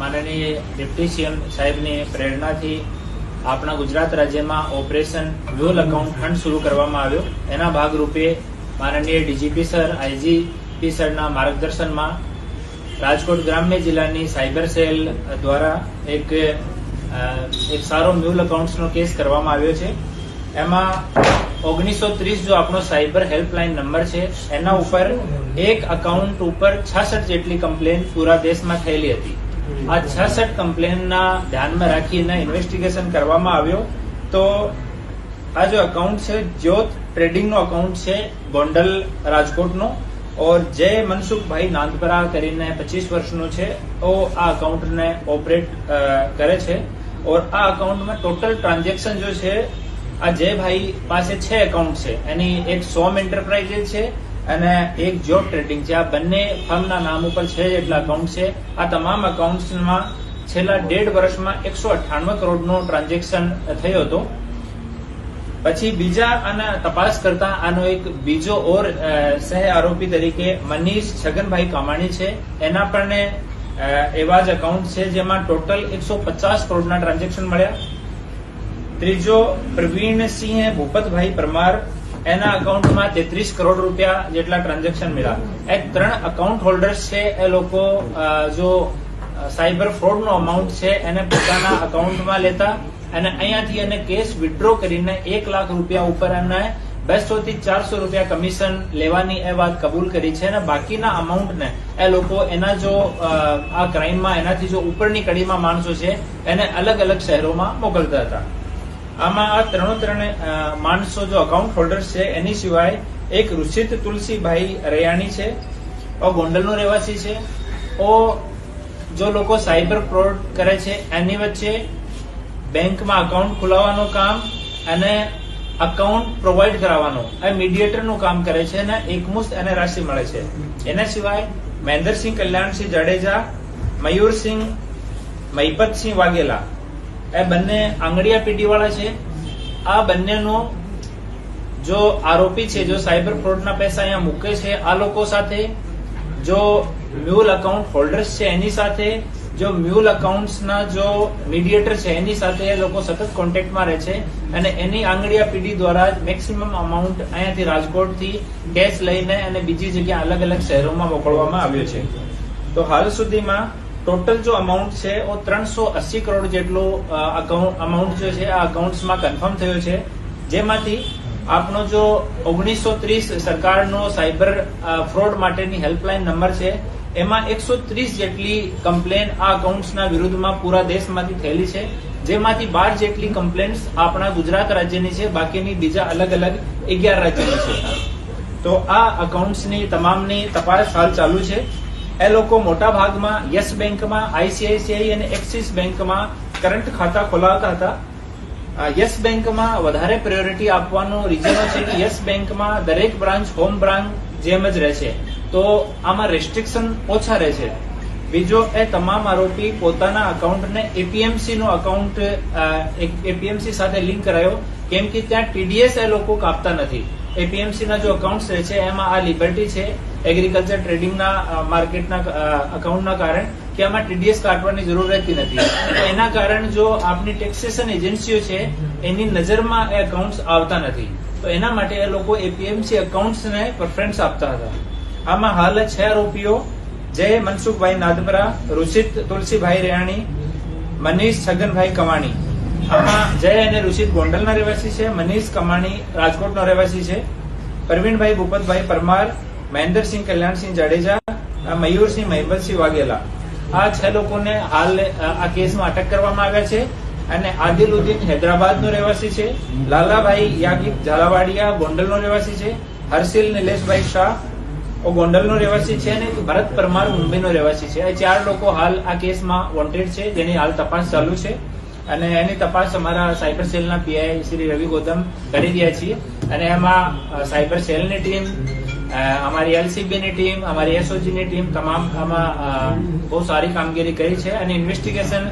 માનનીય deputy CM સાહેબની પ્રેરણાથી આપણા ગુજરાત રાજ્યમાં ઓપરેશન વ્યુઅલ અકાઉન્ટ ફંડ શરૂ કરવામાં આવ્યો. એના ભાગરૂપે માનનીય ડીજીપી સર, આઈજીપી સરના માર્ગદર્શનમાં રાજકોટ ગ્રામ્ય જિલ્લાની સાયબર સેલ દ્વારા એક એક સારો મ્યુલ અકાઉન્ટ્સનો કેસ કરવામાં આવ્યો છે. એમાં ઓગણીસો ત્રીસ જો આપણો સાયબર હેલ્પલાઇન નંબર છે, એના ઉપર એક અકાઉન્ટ ઉપર છાસઠ જેટલી કમ્પ્લેન પૂરા દેશમાં થયેલી હતી. આ છસઠ કમ્પ્લેનના ધ્યાનમાં રાખીને ઇન્વેસ્ટિગેશન કરવામાં આવ્યો. તો આ જો અકાઉન્ટ છે, જ્યોત ટ્રેડિંગનો અકાઉન્ટ છે, ગોંડલ રાજકોટનો, ઓર જય મનસુખભાઈ નાંદપરા કરીને પચીસ વર્ષનો છે. ઓ આ અકાઉન્ટને ઓપરેટ કરે છે. ઓર આ અકાઉન્ટમાં ટોટલ ટ્રાન્ઝેક્શન જો છે, આ જયભાઈ પાસે છે એકાઉન્ટ છે. એની એક સોમ એન્ટરપ્રાઇઝેસ છે અને એક જોબ ટ્રેડિંગ છે. આ બંને ફર્મના નામ ઉપર છે જેટલા અકાઉન્ટ છે. આ તમામ અકાઉન્ટ્સમાં છેલ્લા દેઢ વર્ષમાં એકસો અઠ્ઠાણું કરોડનો ટ્રાન્ઝેક્શન થયો હતો. પછી બીજા અને તપાસ કરતા આનો એક બીજો ઓર સહ આરોપી તરીકે મનીષ છગનભાઈ કામાણી છે. એના પણ એવા જ અકાઉન્ટ છે જેમાં ટોટલ એકસો પચાસ કરોડના ટ્રાન્ઝેક્શન મળ્યા. ત્રીજો પ્રવીણસિંહ ભૂપતભાઈ પરમાર એના અકાઉન્ટમાં તેત્રીસ કરોડ રૂપિયા જેટલા ટ્રાન્ઝેક્શન મળ્યા. એ ત્રણ અકાઉન્ટ હોલ્ડર્સ છે એ લોકો જો સાયબર ફ્રોડનો અમાઉન્ટ છે, એને પોતાના અકાઉન્ટમાં લેતા અને અહીંયાથી એને કેસ વિડ્રો કરીને એક લાખ રૂપિયા ઉપર એમને બસો થી ચારસો રૂપિયા કમિશન લેવાની એ વાત કબૂલ કરી છે અને બાકીના અમાઉન્ટને એ લોકો એના જો આ ક્રાઇમમાં એનાથી જો ઉપરની કડીમાં માણસો છે, એને અલગ અલગ શહેરોમાં મોકલતા હતા. આમાં આ ત્રણો ત્રણે માણસો જો અકાઉન્ટ હોલ્ડર્સ છે, એની સિવાય એક ઋષિત તુલસીભાઈ રૈયાણી છે, ઓ ગોંડલનો રહેવાસી છે, ઓ જો લોકો સાયબર ફ્રોડ કરે છે, એની વચ્ચે બેંકમાં અકાઉન્ટ ખોલાવવાનું કામ અને અકાઉન્ટ પ્રોવાઈડ કરાવવાનું, એ મીડિયેટરનું કામ કરે છે અને એકમુસ્ત એને રાશિ મળે છે. એના સિવાય મહેન્દ્રસિંહ કલ્યાણસિંહ જાડેજા, મયુરસિંહ, મહિપતસિંહ વાઘેલા એ બંને આંગડિયા પેઢીવાળા છે. આ બંનેનો જો આરોપી છે, જો સાયબર ફ્રોડના પૈસા અહીંયા મૂકે છે, આ લોકો સાથે જો મ્યુલ અકાઉન્ટ હોલ્ડર્સ છે એની સાથે, જો મ્યુલ અકાઉન્ટ્સના જો મીડિયેટર છે એની સાથે એ લોકો સતત કોન્ટેક્ટમાં રહે છે અને એની આંગળીયા પેઢી દ્વારા મેક્સિમમ અમાઉન્ટ અહીંયાથી રાજકોટથી કેશ લઈને અને બીજી જગ્યા અલગ અલગ શહેરોમાં મોકલવામાં આવ્યો છે. તો હાલ સુધીમાં ટોટલ જો અમાઉન્ટ છે એ ત્રણસો અસી કરોડ જેટલો અમાઉન્ટ જે છે, આ અકાઉન્ટ્સમાં કન્ફર્મ થયો છે. જેમાંથી આપનો જો ઓગણીસો ત્રીસ સરકારનો સાયબર ફ્રોડ માટેની હેલ્પલાઇન નંબર છે, એમાં એકસો ત્રીસ જેટલી કમ્પ્લેન આ અકાઉન્ટ્સના વિરુદ્ધમાં પૂરા દેશમાંથી થયેલી છે. જેમાંથી બાર જેટલી કમ્પ્લેન્ટ્સ આપણા ગુજરાત રાજ્યની છે, બાકીની બીજા અલગ અલગ અગિયાર રાજ્યની છે. તો આ અકાઉન્ટ્સની તમામની તપાસ હાલ ચાલુ છે. એ લોકો મોટા ભાગમાં યસ બેંકમાં આઈસીઆઈસીઆઈ અને એક્સિસ બેંકમાં કરંટ ખાતા ખોલાવતા હતા. યસ બેંકમાં વધારે પ્રાયોરિટી આપવાનું રીઝન છે કે યસ બેંકમાં દરેક બ્રાન્ચ હોમ બ્રાન્ચ જેમ જ રહે છે તો આમાં રેસ્ટ્રિક્શન ઓછા રહે બીજો એ તમામ આરોપી પોતાના અકાઉન્ટને એપીએમસી નો અકાઉન્ટ એપીએમસી સાથે લિંક કરાયો. કેમ કે ત્યાં ટીડીએસ એ લોકો કાપતા નથી. એપીએમસી ના જો અકાઉન્ટ રહે છે, એમાં આ લિબર્ટી છે એગ્રીકલ્ચર ટ્રેડિંગના માર્કેટના અકાઉન્ટના કારણે કે આમાં ટીડીએસ કાઢવાની જરૂર રહેતી નથી. એના કારણે જો આપની ટેક્સેશન એજન્સીઓ છે, એની નજરમાં એ અકાઉન્ટ્સ આવતા નથી. તો એના માટે એ લોકો એપીએમસી અકાઉન્ટ્સને પ્રેફરન્સ આપતા હતા. આમાં હાલ છ આરોપીઓ. જય મનસુખભાઈ નાદપરા ઋષિત તુલસીભાઈ રેયાણી મનીષ છગનભાઈ કમાણી જય અને ઋષિત ગોંડલના રહેવાસી છે, મનીષ કમાણી રાજકોટનો રહેવાસી છે પ્રવીણભાઈ ભૂપતભાઈ પરમાર, મહેન્દ્રસિંહ કલ્યાણસિંહ જાડેજા મયુરસિંહ મહિબતસિંહ વાઘેલા. આ છ લોકોને હાલ, આ કેસમાં અટક કરવામાં આવ્યા છે અને આદિલુદ્દીન હૈદરાબાદનો રહેવાસી છે, લાલાભાઈ યાગિબ ઝાલાવાડિયા ગોંડલનો રહેવાસી છે, હર્ષિલ નિલેશભાઈ શાહ ગોંડલનો રહેવાસી છે અને ભરત પરમાર મુંબઈનો રહેવાસી છે. આ ચાર લોકો હાલ આ કેસમાં વોન્ટેડ છે, જેની હાલ તપાસ ચાલુ છે. અને એની તપાસ અમારા સાયબર સેલના પીઆઈ શ્રી રવિ ગૌતમ કરી રહ્યા છીએ. અને એમાં સાયબર સેલની ટીમ અમારી એલસીબીની ટીમ અમારી એસઓજીની ટીમ તમામ આમાં બહુ સારી કામગીરી કરી છે. અને ઇન્વેસ્ટિગેશન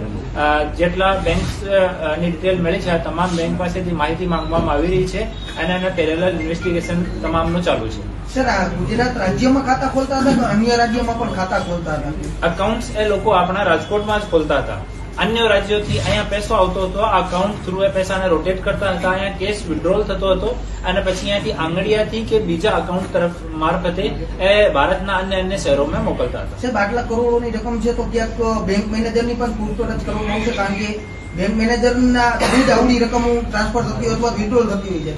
જેટલા બેંક્સની ડિટેલ મળી છે તમામ બેંક પાસેથી માહિતી માંગવામાં આવી રહી છે. અને એના પેરેલલ ઇન્વેસ્ટિગેશન તમામનું ચાલુ છે. સર ગુજરાત રાજ્યમાં ખાતા ખોલતા હતા અન્ય રાજ્યમાં પણ ખાતા ખોલતા હતા? અકાઉન્ટ્સ એ લોકો આપણા રાજકોટમાં જ ખોલતા હતા. અન્ય રાજ્યોથી અહીંયા પૈસો આવતો હતો. આ અકાઉન્ટ થ્રુ એ પૈસાને રોટેટ કરતા હતા. અહીંયા કેશ વિડ્રોલ થતો હતો. અને પછી અહીંયાથી આંગળીયાથી કે બીજા અકાઉન્ટ તરફ મારફતે એ ભારતના અન્ય અન્ય શહેરોમાં મોકલતા હતા. સાહેબ આટલા કરોડોની રકમ છે તો ક્યાંક બેંક મેનેજરની પણ પૂછપરછ કરવામાં આવશે? કારણ કે બેંક મેનેજરના થ્રુ આવડી રકમ ટ્રાન્સફર થતી હોય અથવા વિડ્રોલ થતી હોય છે.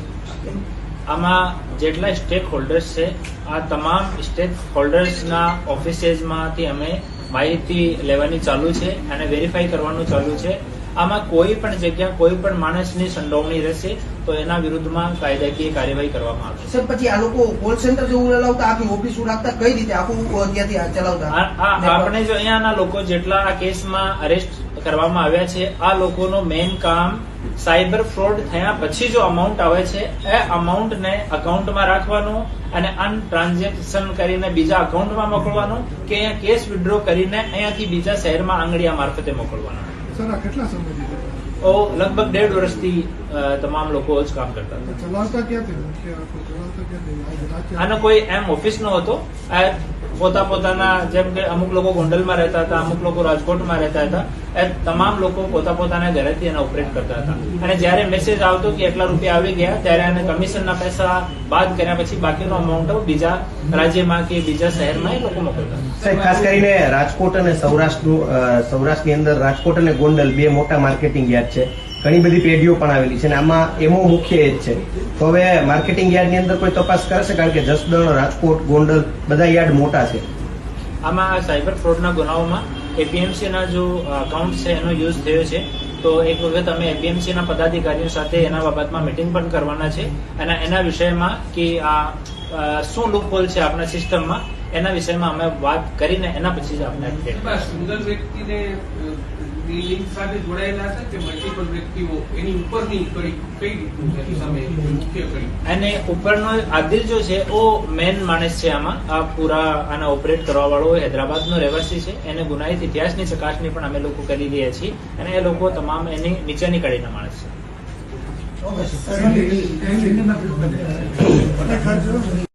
આમાં જેટલા સ્ટેક હોલ્ડર્સ છે આ તમામ સ્ટેક હોલ્ડર્સના ઓફિસેસમાંથી અમે માહિતી લેવાની ચાલુ છે અને વેરીફાઈ કરવાનું ચાલુ છે. આમાં કોઈ પણ જગ્યા કોઈ પણ માણસની સંડોવણી રહેશે તો એના વિરુદ્ધમાં કાયદાકીય કાર્યવાહી કરવામાં આવશે. સર પછી આ લોકો કોલ સેન્ટર જેવું ચલાવતા આખી ઓફિસ રાખતા કઈ રીતે આખું ત્યાંથી ચલાવતા? આપણે જો અહીંયાના લોકો જેટલા આ કેસમાં અરેસ્ટ કરવામાં આવ્યા છે. આ લોકોનું મેઇન કામ સાયબર ફ્રોડ થયા પછી જો અમાઉન્ટ આવે છે, એ અમાઉન્ટને અકાઉન્ટમાં રાખવાનું અને અન ટ્રાન્ઝેક્શન કરીને બીજા અકાઉન્ટમાં મોકલવાનું કે અહીંયા કેશ વિડ્રો કરીને અહીંયાથી બીજા શહેરમાં આંગળીયા મારફતે મોકલવાનું. કેટલા સમયથી લગભગ દેઢ વર્ષથી અ, તમામ લોકો જ કામ કરતા હતા ચલાવતા ક્યાંથી આનો કોઈ એમ ઓફિસ નો હતો આ પોતા પોતાના જેમ કે અમુક લોકો ગોંડલમાં રહેતા હતા અમુક લોકો રાજકોટમાં રહેતા હતા એ તમામ લોકો પોતા પોતાના ઘરેથી એને ઓપરેટ કરતા હતા અને જ્યારે મેસેજ આવતો કે એટલા રૂપિયા આવી ગયા ત્યારે એને કમિશનના પૈસા બાદ કર્યા પછી બાકીનો અમાઉન્ટ બીજા રાજ્યમાં કે બીજા શહેરમાં એ લોકો મોકલતા સાહેબ ખાસ કરીને રાજકોટ અને સૌરાષ્ટ્ર સૌરાષ્ટ્રની અંદર રાજકોટ અને ગોંડલ બે મોટા માર્કેટિંગ યાર્ડ છે. ઘણી બધી પેઢીઓ પણ આવેલી છે અને આમાં એમો મુખ્ય એ જ છે. તો હવે માર્કેટિંગ યાર્ડની અંદર કોઈ તપાસ કરશે? કારણ કે જસદણ, રાજકોટ, ગોંડલ બધા યાર્ડ મોટા છે. આમાં સાયબર ફ્રોડના ગુનાઓમાં એપીએમસીના જો અકાઉન્ટ છે એનો યુઝ થયો છે. તો એક વખત અમે એપીએમસીના પદાધિકારીઓ સાથે એના બાબતમાં મિટિંગ પણ કરવાના છે. અને એના વિષયમાં કે આ શું લૂપહોલ છે આપણા સિસ્ટમમાં એના વિષયમાં અમે વાત કરીને એના પછી જ આપણે સિંગલ વ્યક્તિને લિંક સાથે જોડાયેલા છે કે મલ્ટિપલ વ્યક્તિઓ? એની ઉપરની કડી કઈ રીતનું છે? એની મુખ્ય કડી. અને ઉપરનો આદિલ જો છે ઓ મેન માણસ છે આમાં. આ પૂરા આને ઓપરેટ કરવા વાળો હૈદરાબાદનો રહેવાસી છે. એને ગુનાહિત ઇતિહાસની ચકાસણી પણ અમે લોકો કરી રહ્યા છીએ. અને એ લોકો તમામ એની નીચેની કડીના માણસ છે.